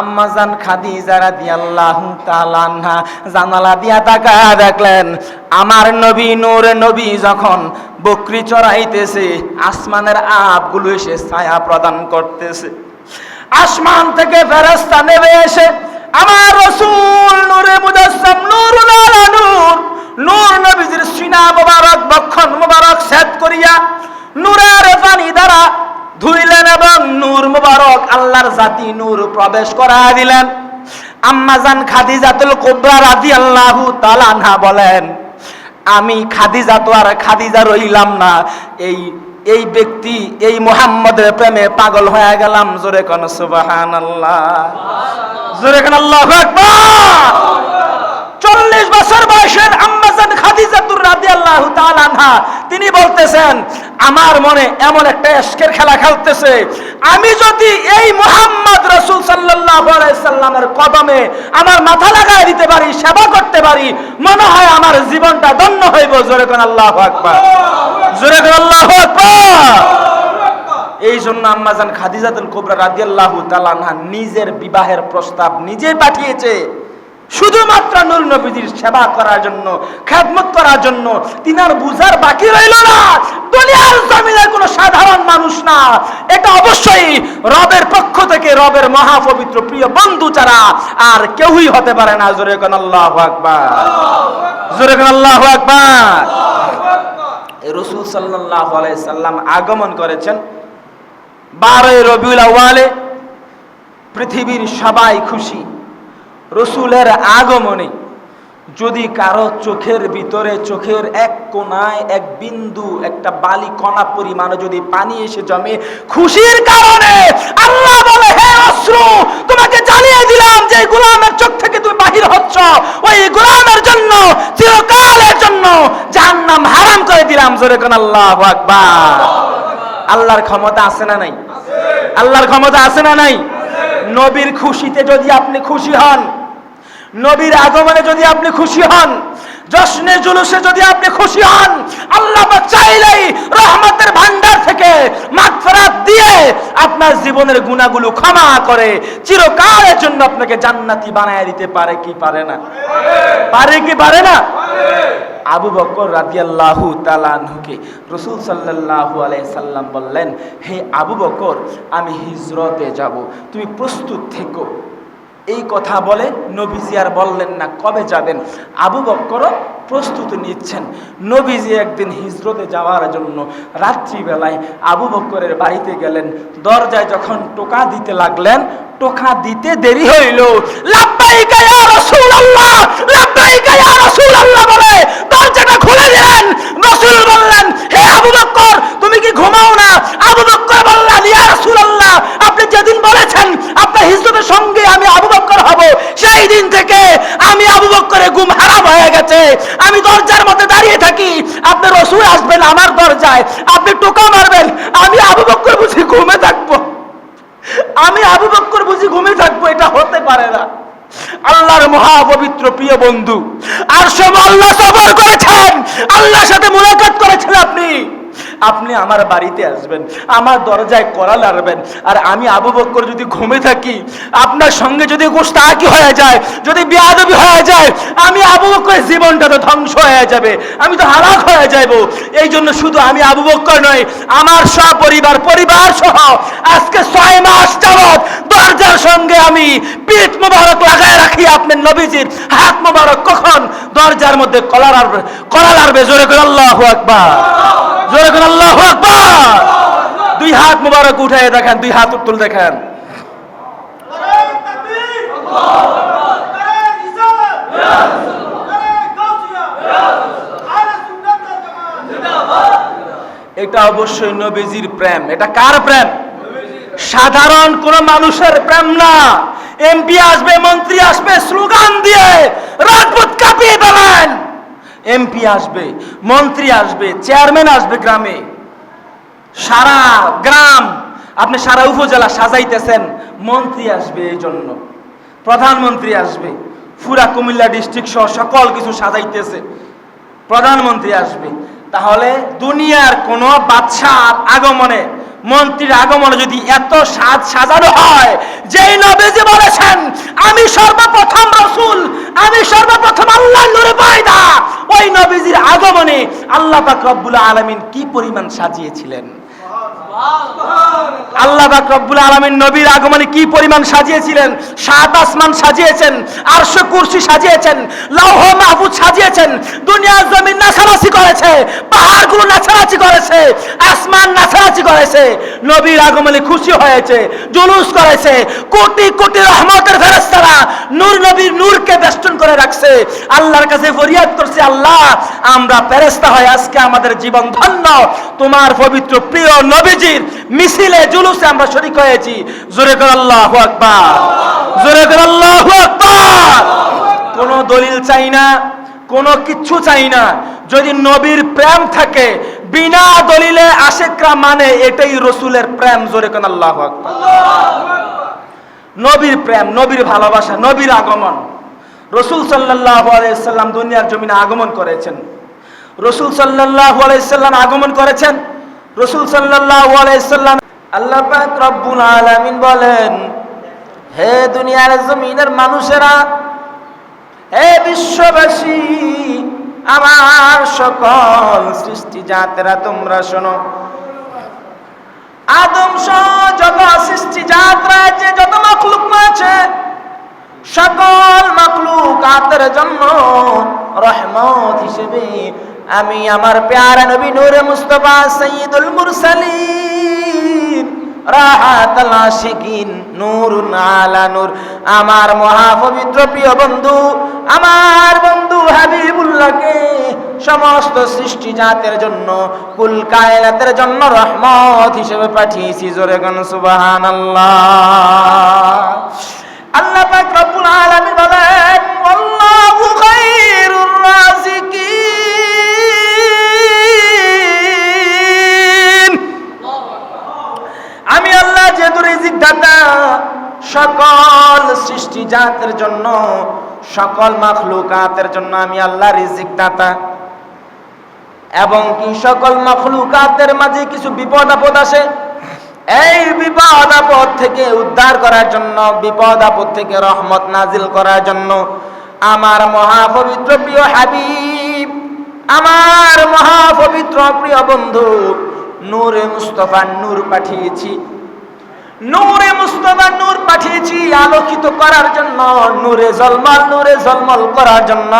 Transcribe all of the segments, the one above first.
আম্মাজান খাদিজা রাদিয়াল্লাহু তাআলা আনহা জানালা দিয়া তাকা দেখলেন, আমার নবী নূর নবী যখন বকরি চড়াইতেছে, আসমানের আপগুলো এসে ছায়া প্রদান করতেছে। আসমান থেকে ফেরেশতা নেমে এসে, আমার রসুল নূরে মুজাসসাম নূরুল আলা নূর নূর নবীজির সিনা মোবারক, বক্ষণ মোবারক সেট করিয়া, নূরের পানি দ্বারা ধুইলেন এবং নূর মোবারক আল্লাহর জাতি নূর প্রবেশ করা দিলেন। আম্মাজান খাদিজাতুল কুবরা রাদিয়াল্লাহু তাআলা আনহা বলেন, আমি খাদিজা তো আর খাদিজা রইলাম না। এই এই ব্যক্তি, এই মুহাম্মদের প্রেমে পাগল হয়ে গেলাম। জোরে কোন সুবহানাল্লাহ। জোরে কোন আল্লাহু চল্লিশ বছর বয়সের আম্মাজান খাদিজাতুর রাদিয়াল্লাহু তাআলা আনহা, তিনি বলতেছেন আমার মনে এমন একটা এশকের খেলা খেলতেছে। আমি যদি এই মোহাম্মদ রসুল সাল্লামের কদমে আমার মাথা লাগায় দিতে পারি, সেবা করতে পারি, মনে হয় আমার জীবনটা ধন্য হইব। জোরে কোন আল্লাহু আকবার। জোরে কোন আল্লাহু এই জন্য আম্মাজান খাদিজাতুল কুবরা নিজের বিবাহের প্রস্তাব নিজে পাঠিয়েছে। শুধুমাত্র নূর নবীজির সেবা করার জন্য, খেদমত করার জন্য তিনার বুঝার বাকি রইল না। দুনিয়ার জমিনে কোনো সাধারণ মানুষ না। এটা অবশ্যই রবের পক্ষ থেকে রবের মহাপবিত্র প্রিয় বন্ধু ছাড়া আর কেউই হতে পারে না। জোরে কোন আল্লাহ আকবার। জোরে কোন আল্লাহ আকবার। রসুল সাল্লাহ সাল্লাম আগমন করেছেন বারোই রবিউল আওয়ালে পৃথিবীর সবাই খুশি। রসুলের আগমনে, যদি কারও চোখের ভিতরে, চোখের এক কোনায় এক বিন্দু, একটা বালি কণা পরিমাণে যদি পানি এসে জমে, খুশির কারণে আল্লাহ বলে, হে অশ্রু, তোমাকে জানিয়ে দিলাম যে গোলামের চোখ থেকে তুমি বাহির হচ্ছ। ওই গোলামের জন্য, চিরকালের জন্য যার নাম হারাম করে দিলাম। জোরে কোন আল্লাহ আকবার। আল্লাহর ক্ষমতা আছে না নাই? আল্লাহর ক্ষমতা আছে না নাই? নবীর খুশিতে যদি আপনি খুশি হন নবীর আগমনে যদি আপনি খুশি হন, জশ্নে জুলুসে যদি আপনি খুশি হন আল্লাহ চাইলেই রহমতের ভান্ডার থেকে মাগফিরাত দিয়ে আপনার জীবনের গুনাহগুলো ক্ষমা করে চিরকালের জন্য আপনাকে জান্নাতি বানায় দিতে পারে কি পারে না? পারে কি পারে না? আবু বকর রাদিয়াল্লাহু তাআলা আনহুকে রাসূল সাল্লাল্লাহু আলাইহি সাল্লাম বললেন, হে আবু বকর, আমি হিজরতে যাব। তুমি প্রস্তুত থেকো। এই কথা বলে নবীজি আর বললেন না, কবে যাবেন? আবু বক্করও প্রস্তুতি নিচ্ছেন। নবীজি একদিন হিজরতে যাওয়ার জন্য রাত্রিবেলায় আবু বক্করের বাড়িতে গেলেন। দরজায় যখন টোকা দিতে লাগলেন, টোকা দিতে দেরি হইল। বলে দরজাটা খুলে দিলেন। রাসূল বললেন, হে আবু বক্কর, তুমি কি ঘুমাও না? আবু বক্কর বললেন আপনি যেদিন বলেছেন আপনার হিজরতের সঙ্গে আমি আবু বক্কর হব, সেই দিন থেকে আমি আবু বক্করের ঘুম হারাম হয়ে গেছে। আমি দরজার মধ্যে দাঁড়িয়ে থাকি, আপনি রসুল আসবেন আমার দরজায়, আপনি টোকা মারবেন, আমি আবু বক্কর বুঝি ঘুমে থাকব। আমি আবু বক্কর বুঝি ঘুমে থাকব, এটা হতে পারে না। আল্লাহর মহাপবিত্র প্রিয় বন্ধু, আর সব আল্লাহ সফর করেছেন, আল্লাহর সাথে মুলাকাত করেছেন আপনি। আপনি আমার বাড়িতে আসবেন, আমার দরজায় করা লাড়বেন। আর আমি আবু বক্কর যদি ঘুমে থাকি, আপনার সঙ্গে যদি গোস্তাকি হয়ে যায়, যদি বিয়াদবি হয়ে যায়, আমি আবু বক্করের জীবনটা তো ধ্বংস হয়ে যাবে, আমি তো হালাক হয়ে যাব এই জন্য শুধু আমি আবু বক্কর নয় আমার সপরিবার পরিবার সহ আজকে ছয় মাস যাবৎ দরজার সঙ্গে আমি পিঠ মোবারক লাগায় রাখি আপনার নবীজির হাত মোবারক। কখন? দরজার মধ্যে কলার আরবে কলার আরবে জোরে করে আল্লাহু আকবার। জোরে করে আকবার। দুই হাত মোবারক উঠে দেখেন, দুই হাত তুল দেখেন। এটা অবশ্যই নবীজির প্রেম। এটা কার প্রেম? সাধারণ কোন মানুষের প্রেম না। এমপি আসবে, মন্ত্রী আসবে, স্লোগান দিয়ে রাজপথ কাঁপিয়ে দেবেন এমপি আসবে, মন্ত্রী আসবে, চেয়ারম্যান আসবে গ্রামে। সারা গ্রাম, আপনি সারা উপজেলা সাজাইতেছেন, মন্ত্রী আসবে এই জন্য প্রধানমন্ত্রী আসবে ফুরা কুমিল্লা ডিস্ট্রিক্ট সহ সকল কিছু সাজাইতেছে, প্রধানমন্ত্রী আসবে। তাহলে দুনিয়ার কোন বাদশার আগমনে মন্ত্রীর আগমনে যদি এত সাজ সাজানো হয়, যেই নবীজি বলেছেন, আমি সর্বপ্রথম রসুল, আমি সর্বপ্রথম আল্লাহ নূরে পয়দা। ওই নবীজির আগমনে আল্লাহ পাক রব্বুল আলামিন কি পরিমাণ সাজিয়েছিলেন? আল্লাহ রব্বুল আলামিন নবীর আগমনে কি পরিমাণ সাজিয়েছিলেন? সাত আসমান সাজিয়েছেন, আরশ কুরসি সাজিয়েছেন, লৌহ মাহফুজ সাজিয়েছেন, দুনিয়ার জমিন নাচানাচি করেছে পাহাড়গুলো নাচানাচি করেছে, আসমান নাচানাচি করেছে, নবীর আগমনে খুশি হয়েছে, জুলুস করেছে, কোটি কোটি রহমতের ফেরেশতারা নূর নবীর নূরকে বেষ্টন করে রাখছে, আল্লাহর কাছে ফরিয়াদ করছে, আল্লাহ, আমরা ফেরেশতা হয়ে আজকে আমাদের জীবন ধন্য, তোমার পবিত্র প্রিয় নবীজির মিছিলে জুলুসে আমরা শরিক হয়েছি। জোরে কর আল্লাহু আকবার, জোরে কর আল্লাহু আকবার। কোনো দলিল চাই না। কোনো কিচ্ছু চাই না। যদি নবীর প্রেম থাকে, বিনা দলিলে আশেকরা মানে এটাই রসুলের প্রেম, জোরে কোন আল্লাহ নবীর প্রেম, নবীর ভালোবাসা, নবীর আগমন। রসুল সাল্লাহ আলাইসাল্লাম দুনিয়ার জমিনে আগমন করেছেন। রসুল সাল্লাহ আলাইসাল্লাম আগমন করেছেন। রসুল সাল্লাহ আলাইসাল্লাম আল্লাহ রব্বুল আলামিন বলেন, হে দুনিয়ার জমিনের মানুষেরা হে বিশ্ববাসী, আমার সকল সৃষ্টি জাতেরা, তোমরা শোনো। আদম সহ যত সৃষ্টি জাতরা আছে, যত মখলুক আছে, সকল মখলুক আতের জন্য রহমত হিসেবে আমি আমার প্যারা নবী নূরে মুস্তফা সঈদুল মুরসালিন রাহাতাল আশিকিন নূরুন আলা নূর। আমার মহাপবিত্র প্রিয় বন্ধু, আমার বন্ধু হাবিবুল্লাহকে সমস্ত সৃষ্টি জাতের জন্য, কুল কায়নাতের জন্য রহমত হিসেবে পাঠিয়েছি জোরে গান, সুবহানাল্লাহ। আল্লাহ পাক রব্বুল আলামিন বলেন, আল্লাহু খায়রুর রাজিকিন রিজিক সকল সৃষ্টি জাতের জন্য, সকল মাখলুকাতের জন্য আমি আল্লাহ রিজিক দাতা। এবং কি সকল মাখলুকাতের মাঝে কিছু বিপদ আপদ আসে? এই বিপদ আপদ থেকে উদ্ধার করার জন্য, বিপদ আপদ থেকে রহমত নাজিল করার জন্য আমার মহাপবিত্র প্রিয় হাবিব, আমার মহাপবিত্র প্রিয় বন্ধু, নূরে মুস্তফা নূর পাঠিয়েছি। নূরে মুস্তফা নূর পাঠিয়েছি, আলোকিত করার জন্য, নূরে জলমল নূরে জলমল করার জন্য।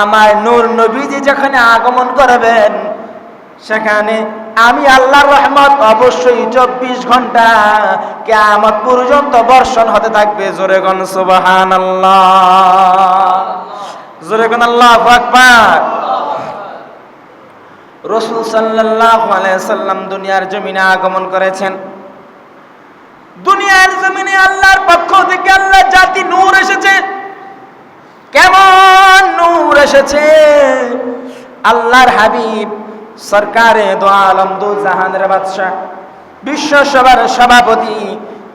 আমার নূর নবীজি যেখানে আগমন করবেন, সেখানে আমি আল্লাহর রহমত অবশ্যই চব্বিশ ঘণ্টা কেমত পর্যন্ত বর্ষণ হতে থাকবে। জোরে গন সুবাহান আল্লাহ জোরে গন আল্লাহ আকবার। রসুল সাল্লাহ সাল্লাম দুনিয়ার জমিনে আগমন করেছেন। দুনিয়ার জমিনে আল্লাহর পক্ষ থেকে আল্লাহ জাতি নূর এসেছে কেমন নূর এসেছে আল্লাহর হাবিব সরকারে দো আলম দু জাহানের বাদশাহ বিশ্ব সভার সভাপতি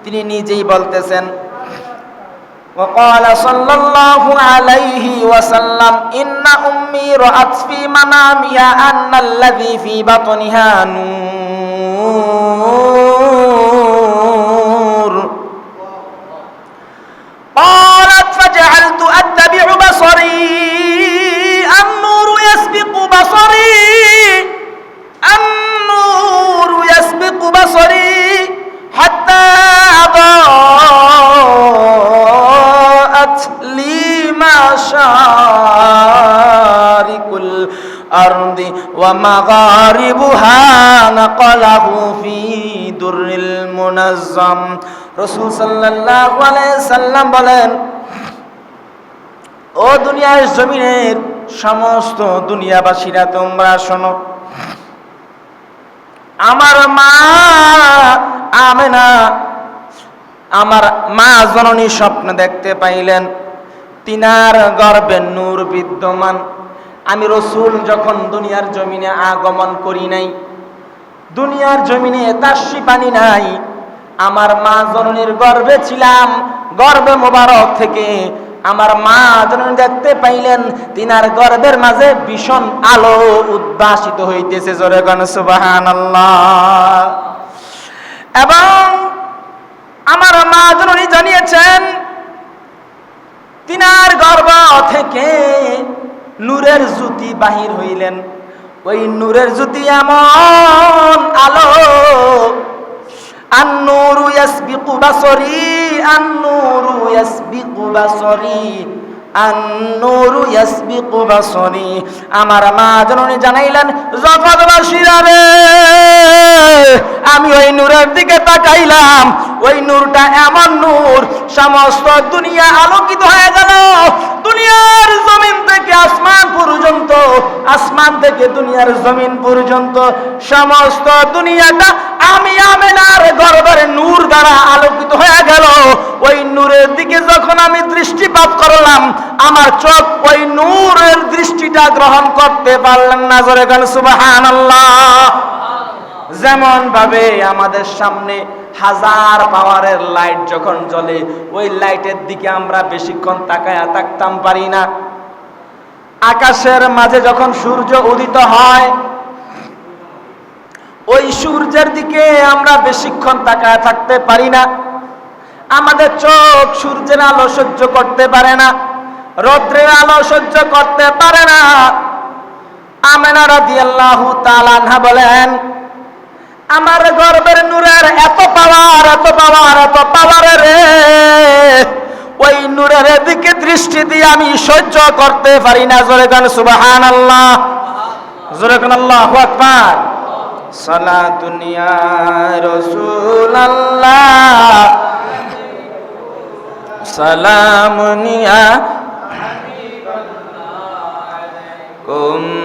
তিনি নিজেই বলতেছেন وقال صلى الله عليه وسلم إن أمي رأت في منامها أن الذي في بطنها نور قالت فجعلت أتبع بصري النور يسبق بصري النور يسبق بصري حتى أضاءت لي مشارق الأرض ومغاربها نقله في در المنظم. রসুল সাল্লাম বলেন, ও দুনিয়ার জমিনের সমস্ত দুনিয়াবাসীরা, তোমরা শোনো, আমার মা আমেনা, আমার মা জননী স্বপ্ন দেখতে পাইলেন, তিনার গর্বে নূর বিদ্যমান। আমি রসুল যখন দুনিয়ার জমিনে আগমন করি নাই, দুনিয়ার জমিনে তাসি পানি নাই আমার মা জননীর গর্ভে ছিলাম, গর্বে মোবারক থেকে। আমার মা জননী দেখতে পাইলেন, তিনার গর্ভের মাঝে ভীষণ আলো উদ্ভাসিত হইতেছে, জোরে গণ সুবাহান এবং আমার মা জননী জানিয়েছেন, তিনার গর্ভ থেকে নূরের জ্যোতি বাহির হইলেন। ওই নূরের জ্যোতি এমন আলো আন্নুরু আন্নুরু আন্নুরু আমার মা জননী জানাইলেন জগৎবাসীরা রে আমি ওই নূরের দিকে তাকাইলাম। ওই নূরটা এমন নূর, সমস্ত দুনিয়া আলোকিত হয়ে গেল। দুনিয়ার জমিন থেকে আসমান পর্যন্ত, আসমান থেকে দুনিয়ার জমিন পর্যন্ত, সমস্ত দুনিয়াটা আমি আমেনার গর্বের নূর দ্বারা আলোকিত হয়ে গেল। ওই নূরের দিকে যখন আমি দৃষ্টিপাত করলাম, আমার চোখ ওই নূরের দৃষ্টিটা গ্রহণ করতে পারলেন না, জোরে গান সুবাহান যেমন ভাবে আমাদের সামনে হাজার পাওয়ারের লাইট যখন জ্বলে, ওই লাইটের দিকে আমরা বেশিক্ষণ তাকায় থাকতাম পারি না। আকাশের মাঝে যখন সূর্য উদিত হয়, ওই সূর্যের দিকে আমরা বেশিক্ষণ তাকায় থাকতে পারি না। আমাদের চোখ সূর্যের আলো সহ্য করতে পারে না, রৌদ্রের আলো সহ্য করতে পারে না। আমেনা রাদিয়াল্লাহু তাআলা বলেন আমার গর্বের নূরের এত পাওয়ার এত পাওয়ার এত পাওয়ার রে। ওই নূরের দিকে দৃষ্টি দিয়ে আমি সহ্য করতে পারি না। জোরে গান সুবাহান আল্লাহ জোরে গান আল্লাহ আকবার। সালাতুন ইয়া রাসূলুল্লাহ। সালামুন ইয়া কুম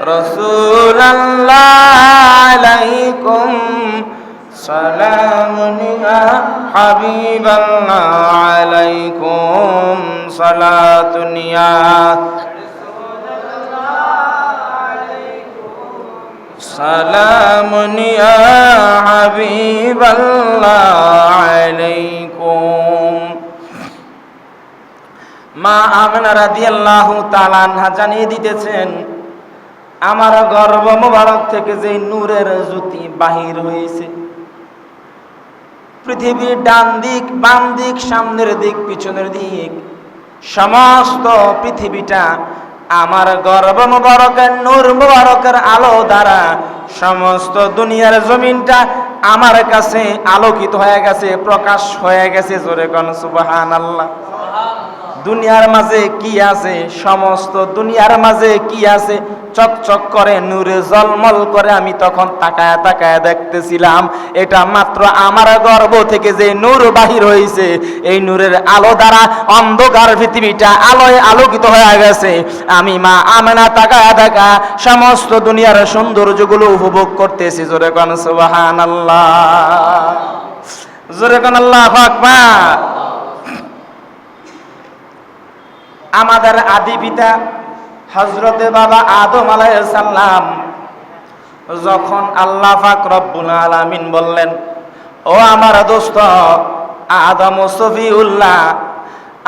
নূরুন আলা নূর সালাতুনিয়া রাসূলুল্লাহ আলাইকুম সালামুনিয়া হাবিবাল্লাহ আলাইকুম সালাতুনিয়া সালামুন ইয়া হাবিবাল্লাহ আলাইকুম। মা আমেনা রাদিয়াল্লাহু তাআলা জানিয়ে দিতেছেন আমার গর্ব মোবারক থেকে যে নূরের জ্যোতি বাহির হয়েছে। পৃথিবীর ডান দিক, বাম দিক, সামনের দিক, পিছনের দিক, সমস্ত পৃথিবীটা আমার গর্ব মুবারকের, নূর মুবারকের আলো দ্বারা সমস্ত দুনিয়ার জমিনটা আমার কাছে আলোকিত হয়ে গেছে, প্রকাশ হয়ে গেছে। জোরে কোন সুবহান আল্লাহ দুনিয়ার মাঝে কি আছে? সমস্ত দুনিয়ার মাঝে কি আছে? চকচক করে নূরে জলমল করে আমি তখন তাকায় তাকায় দেখতেছিলাম, এটা মাত্র আমার গর্ব থেকে যে নূর বাহির হয়েছে এই নূরের আলো দ্বারা অন্ধকার পৃথিবীটা আলোয় আলোকিত হয়ে গেছে। আমি মা আমেনা তাকায় তাকা সমস্ত দুনিয়ার সৌন্দর্যগুলো উপভোগ করতেছি। জোরে কোন সুবাহান আল্লাহ জোরে কোন আল্লাহ আকবার। আমাদের আদি পিতা হজরতে বাবা আদম আলাইসাল্লাম যখন আল্লাহ পাক রব্বুল আলামিন বললেন, ও আমার দোস্ত আদম সফিউল্লাহ,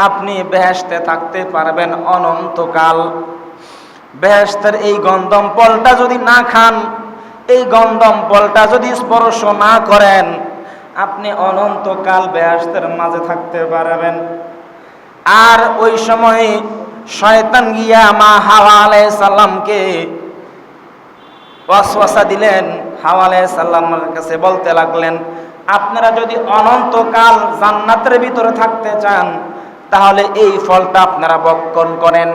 আপনি বেহেশতে থাকতে পারবেন অনন্তকাল। বেহেশতের এই গন্ধম পলটা যদি না খান, এই গন্ধম ফলটা যদি স্পর্শ না করেন, আপনি অনন্তকাল বেহেশতের মাঝে থাকতে পারবেন। আর ওই সময়ে শয়তান গিয়া মা হাওয়া আলাই সাল্লামকে ওয়াসওয়াসা দিলেন। হাওয়া আলাই সাল্লামের কাছে বলতে লাগলেন, আপনারা যদি অনন্তকাল জান্নাতের ভিতরে থাকতে চান, তাহলে এই ফলটা আপনারা বক্ষণ করেন।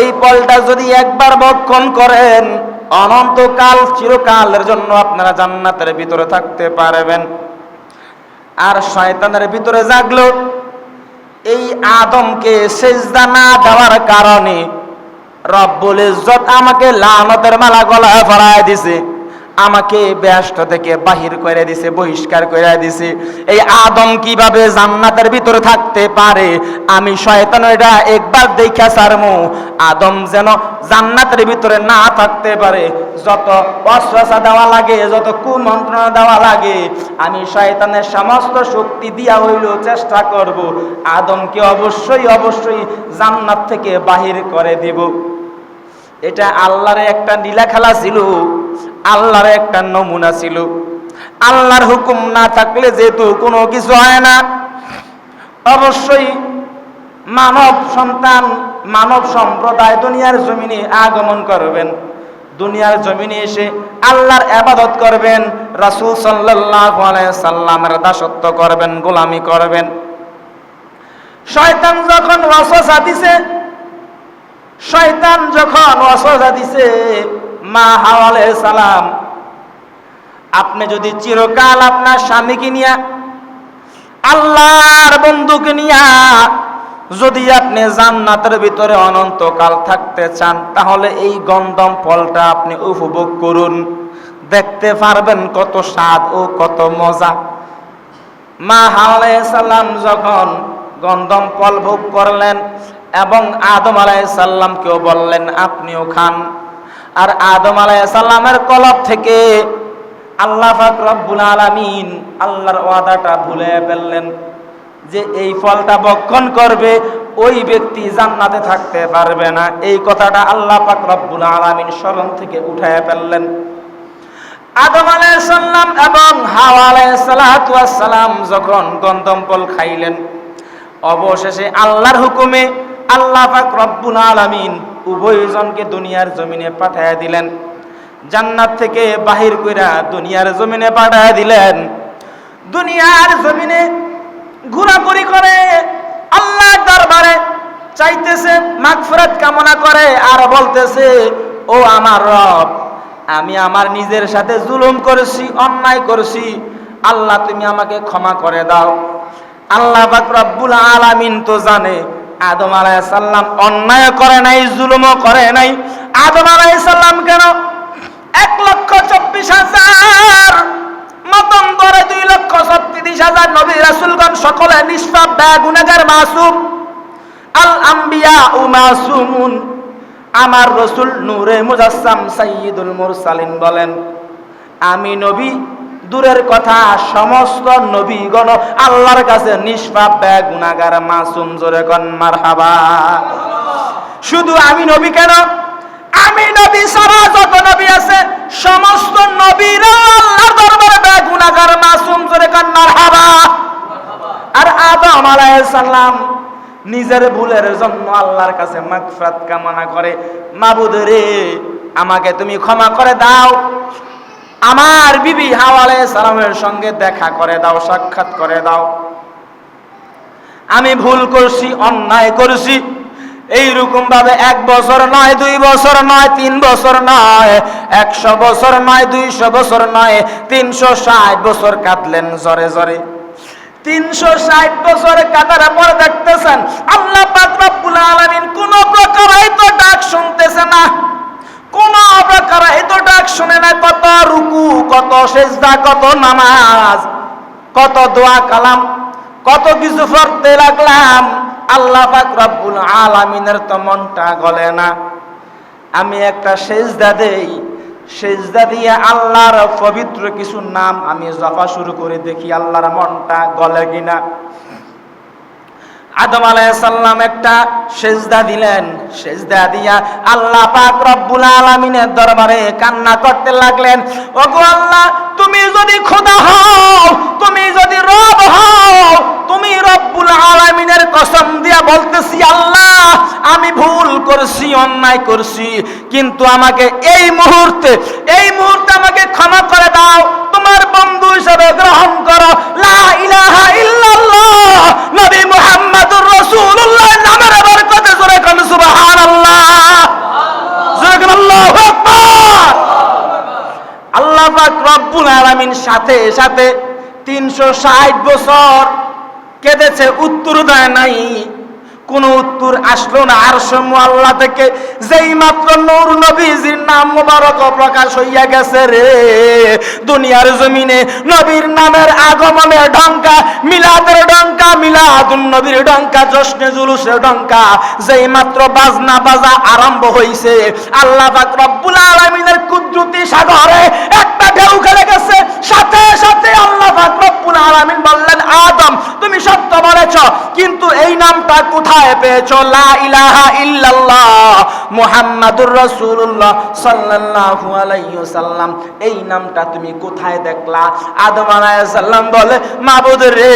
এই ফলটা যদি একবার বক্ষণ করেন, অনন্তকাল চিরকালের জন্য আপনারা জান্নাতের ভিতরে থাকতে পারবেন। আর শয়তানের ভিতরে জাগলো এই আদমকে সেজদা না দেওয়ার কারণে রব্বুল ইজ্জত আমাকে লানতের মালা গলায় ফরায় দিছে। আমাকে ব্যস্ত থেকে বাহির করে দিছে, বহিষ্কার করে দিছে। এই আদম কীভাবে জান্নাতের ভিতরে থাকতে পারে? আমি শয়তান এটা একবার দেখা সারমু আদম যেন জান্নাতের ভিতরে না থাকতে পারে। যত অশ্বাসা দেওয়া লাগে, যত কুমন্ত্রণা দেওয়া লাগে, আমি শয়তানের সমস্ত শক্তি দিয়া হইল চেষ্টা করব। আদমকে অবশ্যই অবশ্যই জান্নাত থেকে বাহির করে দেব। এটা আল্লাহর একটা নীলা খেলা ছিল। আল্লাহর একটা নমুনা ছিল। আল্লাহর হুকুম না থাকলে যেহেতু কোনো কিছু হয় না, অবশ্যই মানব সন্তান, মানব সম্প্রদায় দুনিয়ার জমিনে আগমন করবেন। দুনিয়ার জমিনে এসে আল্লাহর আবাদত করবেন, রাসূল আলাইহি সাল্লামের দাসত্ব করবেন, গোলামি করবেন। শয়তান যখন ওয়াসওয়াসা দিছে, শয়তান যখন ওয়াসওয়াসা দিছে মা হাওয়া আলাইহিস সালাম, আপনি যদি চিরকাল আপনার স্বামীকে নিয়ে, আল্লাহর বন্ধুকে নিয়া যদি আপনি জান্নাতের ভিতরে অনন্তকাল থাকতে চান, তাহলে এই গন্ধম ফলটা আপনি উপভোগ করুন। দেখতে পারবেন কত স্বাদ ও কত মজা। মা সাল্লাম যখন গন্ধম ফল ভোগ করলেন এবং আদম আলাইসাল্লামকেও বললেন, আপনিও খান। আর আদম আলাইসাল্লামের কলব থেকে আল্লাহ রব্বুল আলামিন আল্লাহর ওয়াদাটা ভুলে ফেললেন যে এই ফলটা বক্ষণ করবে, ওই ব্যক্তি জান্নাতে থাকতে পারবে না। এই কথাটা আল্লাহ পাক রব্বুল আলামিন স্মরণ থেকে উঠায় ফেললেন। আদম আলাইসাল্লাম এবং হাওয়া আলাইসালাম যখন গন্ধম ফল খাইলেন, অবশেষে আল্লাহর হুকুমে আল্লাহ পাক রব্বুল আলামিন উভয়জনকে দুনিয়ার জমিনে পাঠায় দিলেন। জান্নাত থেকে বাহির কইরা দুনিয়ার জমিনে পাঠায় দিলেন। দুনিয়ার জমিনে ঘোরাঘুরি করে আল্লাহ দরবারে চাইতেছে, মাগফিরাত কামনা করে আর বলতেছে, ও আমার রব, আমি আমার নিজের সাথে জুলুম করেছি, অন্যায় করেছি। আল্লাহ, তুমি আমাকে ক্ষমা করে দাও। আল্লাহ রব্বুল আলামিন তো জানে আদম আলাইহিস সালাম অন্যায় করে নাই, জুলুমও করে নাই। আদম আলাইহিস সালাম কেন? এক লক্ষ চব্বিশ হাজার মতন করে দুই লক্ষ ছত্রিশ হাজার নবী রাসুলগণ সকলে নিষ্পাপ গুনাগার মাসুম। আল আম্বিয়া ও মাসুমুন। আমার রসুল নূরে মুজাসসাম সাইয়্যিদুল মুরসালিন বলেন, আমি নবী দূরের কথা, সমস্ত নবীগণ আল্লাহর কাছে নিষ্পাপ ব্যয় গুনাগার মাসুম, জোরে কন, মারহাবা। শুধু আমি নবী কেন? আমি নবী সারা যত নবী আছে, সমস্ত নবীরা আল্লাহর দরবারে ব্যয় গুনাগার মাসুম, জোরে কন, মারহাবা। আর আদম আলাইহিস সালাম নিজের ভুলের জন্য আল্লাহর কাছে মাগফিরাত কামনা করে, মাবুদ রে, আমাকে তুমি ক্ষমা করে দাও। আমার বিবি হাওয়ালে সালামের সঙ্গে দেখা করে দাও, সাক্ষাৎ করে দাও। আমি ভুল করছি, অন্যায় করছি। এইরকম ভাবে এক বছর নয়, দুই বছর নয়, তিন বছর নয়, একশো বছর নয়, দুইশো বছর নয়, তিনশো ষাট বছর কাঁদলেন জরে জরে তিনশো ষাট বছর কাটার পর দেখতেছেন, আল্লাহ রব্বুল আলামিন কোন প্রকার তো ডাক শুনতেছে না। কোন প্রকার তো ডাক শুনে না কত রুকু, কত সেজদা, কত কত দোয়া কালাম, কত কিছু আল্লাহ তো মনটা গলে না। আমি একটা সেজদা দেই, সেজদা দিয়ে আল্লাহর পবিত্র কিছু নাম আমি জপা শুরু করে দেখি আল্লাহর মনটা গলে কিনা। আদম আলাইসাল্লাম একটা সেজদা দিলেন। সেজদা দিয়া আল্লাহ পাক রব্বুল আলামিনের দরবারে কান্না করতে লাগলেন। ওগো আল্লাহ তুমি যদি খোদা হও, তুমি যদি রব হও, তুমি রব্বুল আলামিনের কসম দিয়া বলতেছি, আল্লাহ, আমি ভুল করছি, অন্যায় করছি, কিন্তু আমাকে এই মুহূর্তে এই মুহূর্তে আমাকে ক্ষমা করে দাও। তোমার বন্ধু হিসেবে গ্রহণ করো। লা ইলাহা ইল্লাল্লাহ, নবী মুহাম্মদুর রাসূলুল্লাহ, নামের বরকতে জোরে কোন, সুবহানাল্লাহ। জোরে কোন, আল্লাহু আকবার। আল্লাহ রব্বুল আলামিন সাথে সাথে 360 বছর কেঁদেছে উত্তর দেয় নাই। কোন উত্তর আসলো না। আর আল্লাহ থেকে যেই মাত্র নূর নবীজির নাম মোবারক প্রকাশ হইয়া গেছে রে। দুনিয়ার জমিনে নবীর নামের আগমনে ঢঙ্কা, মিলাদের ডঙ্কা মিলাদুন নবীর ডঙ্কা জশ্নে জুলুসের ডঙ্কা যেই মাত্র বাজনা বাজা আরম্ভ হইছে, আল্লাহ পাক রব্বুল আলামিনের কুদরতি সাগরে একটা ঢেউ খেলে গেছে। সাথে সাথে আল্লাহ পাক রব্বুল আলামিন বললেন, আদম, তুমি সত্য বলেছ, কিন্তু এই নামটা কোথায় পেয়েছ, লা ইলাহা ইল্লাল্লাহ মুহাম্মাদুর রাসূলুল্লাহ সাল্লাল্লাহু আলাইহি ওয়াসাল্লাম। এই নামটা তুমি কোথায় দেখলা? আদম আলাইহিস সালাম বলে, মাবুদ রে,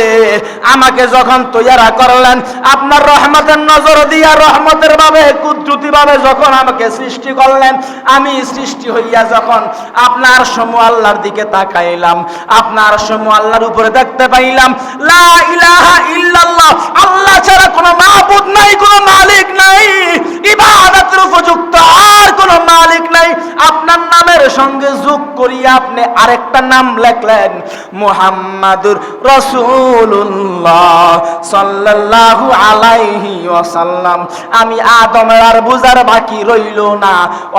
আমাকে যখন তৈয়ারা করলেন, আপনার রহমতের নজর দিয়া, রহমতের ভাবে, কুদরতি ভাবে যখন আমাকে সৃষ্টি করলেন, আমি সৃষ্টি হইয়া যখন আপনার সমূহ আল্লাহর দিকে তাকাইলাম, আপনার সমূহ আল্লাহর উপরে দেখতে পাইলাম, লা ইলাহা ইল্লাল্লাহ, আল্লাহ ছাড়া কোনো মাবুদ নাই, কোনো মালিক নাই, ইবাদতের উপযুক্ত আর কোনো মালিক নাই। আপনার নামের সঙ্গে যোগ করিয়া আপনি আরেকটা নাম লেখলেন, মুহাম্মাদুর রাসূলুল্লাহ সাল্লাল্লাহু আলাইহি ওয়াসাল্লাম। আমি আদমের আর বুঝার বাকি রইল না।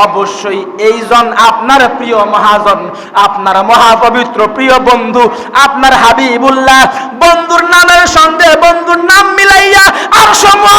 অবশ্যই এইজন আপনার প্রিয় মহাজন, আপনার মহাপবিত্র প্রিয় বন্ধু, আপনার হাবিবুল্লাহ, বন্ধুর নামের সঙ্গে বন্ধুর নাম মিলাইয়া আর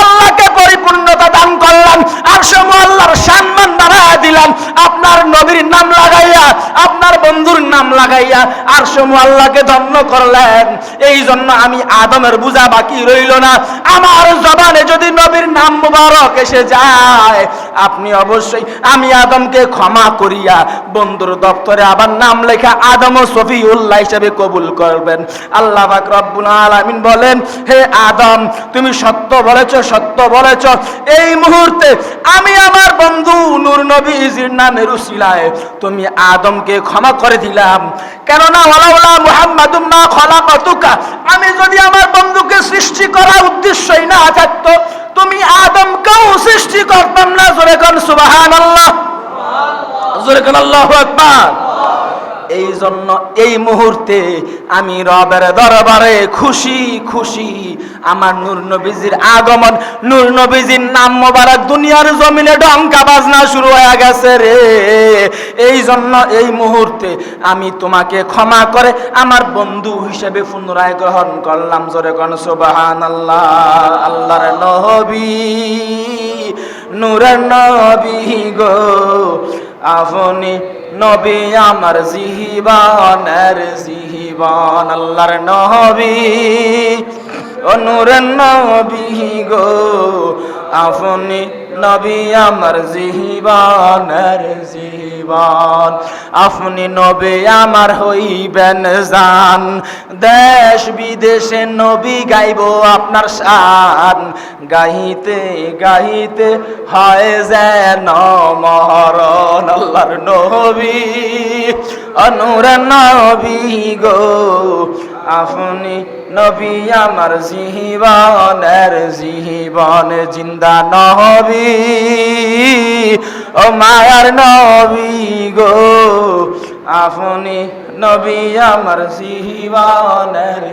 আল্লাহকে পরিপূর্ণতা দান করলাম আর আল্লাহর সম্মান বাড়াইয়া দিলাম। আপনার নবীর নাম লাগাইয়া, আপনার বন্ধুর নাম লাগাইয়া আর আল্লাহকে ধন্য করলেন। এই জন্য আমি আদমের বুঝা বাকি রইল না। আমার জবানে যদি নবীর নাম মুবারক এসে যায় আপনি অবশ্যই আমি আদমকে ক্ষমা করিয়া বন্ধুর দপ্তরে আবার নাম লেখা আদম ও সফিউল্লাহ হিসেবে কবুল করবেন। আল্লাহ রব্বুল আলামিন বলেন, হে আদম, তুমি সত্য বলেছ সত্য বলেছ। এই মুহূর্তে আমি আমার বন্ধু নূর নবীজির নামের উসিলায় তুমি আদমকে ক্ষমা করে দিলাম। কেননা ওয়ালাউলা মুহাম্মাদুম মা খলাকাতুকা। আমি যদি আমার বন্ধুকে সৃষ্টি করার উদ্দেশ্যই না থাকতো তুমি আদম কেউ সৃষ্টি করতাম না জোরে কন সুবাহ সুবহানাল্লাহ। জোরে কন আল্লাহ আকবার। এই জন্য এই মুহূর্তে আমি রবের দরবারে খুশি খুশি। আমার নূর আগমন, নূর নবীজির নাম মোবারক দুনিয়ার জমিনে ডঙ্কা বাজনা শুরু হয়ে গেছে রে। এই জন্য এই মুহূর্তে আমি তোমাকে ক্ষমা করে আমার বন্ধু হিসেবে পুনরায় গ্রহণ করলাম। জোরে কোন সুবাহান আল্লাহ আল্লাহর নবী, নূরের নবী গো। আপনি নবী আমার জিহিবানের জিহিবান আল্লাহর নবী। ও নূরের নবী গো, আপনি নবী আমার জিহিবানের জীবন। আপনি নবী আমার হইবেন জান, দেশ বিদেশে নবী গাইব আপনার শান। গাইতে গাইতে হয় যেন মহরণ আল্লাহর নবী। অনুর নবী গো আপনি নবী আমার জীবনের জীবন জিন্দা নহবি ও মায়ার নবী গো আপনি নবী আমার জীবনের